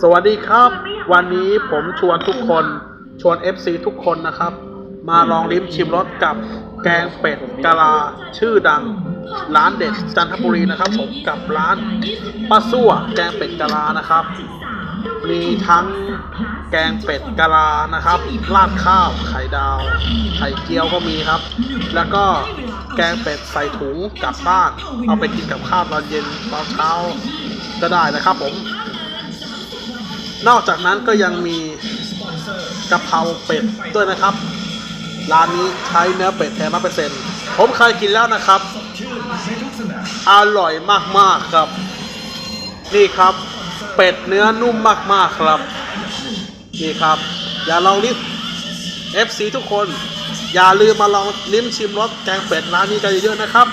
สวัสดีครับ วันนี้ผมชวนทุกคนชวน FC ทุกคนนะครับ มาลองลิ้มชิมรสกับแกงเป็ดกะลาชื่อดัง ร้านเด็ดจันทบุรีนะครับ ผมกับร้านป้าซั่วแกงเป็ดกะลานะครับ มีทั้งแกงเป็ดกะลานะครับราดข้าวไข่ดาว ไข่เจียวก็มีครับ แล้วก็แกงเป็ดใส่ถุงกลับบ้าน เอาไปกินกับข้าวตอนเย็นตอนเช้าก็ได้นะครับผม นอกจากนั้นก็ยังมีกะเพราเป็ดด้วยนะครับ ร้านนี้ใช้เนื้อเป็ดแท้ร้อเปอร์เซ็นต์ผมเคยกินแล้วนะครับ อร่อยมากๆครับ นี่ครับ เป็ดเนื้อนุ่มมากๆครับ นี่ครับ อย่าลองลิ้ม FC ทุกคน อย่าลืมมาลองลิ้มชิมรสแกงเป็ดร้านนี้กันเยอะๆนะครับ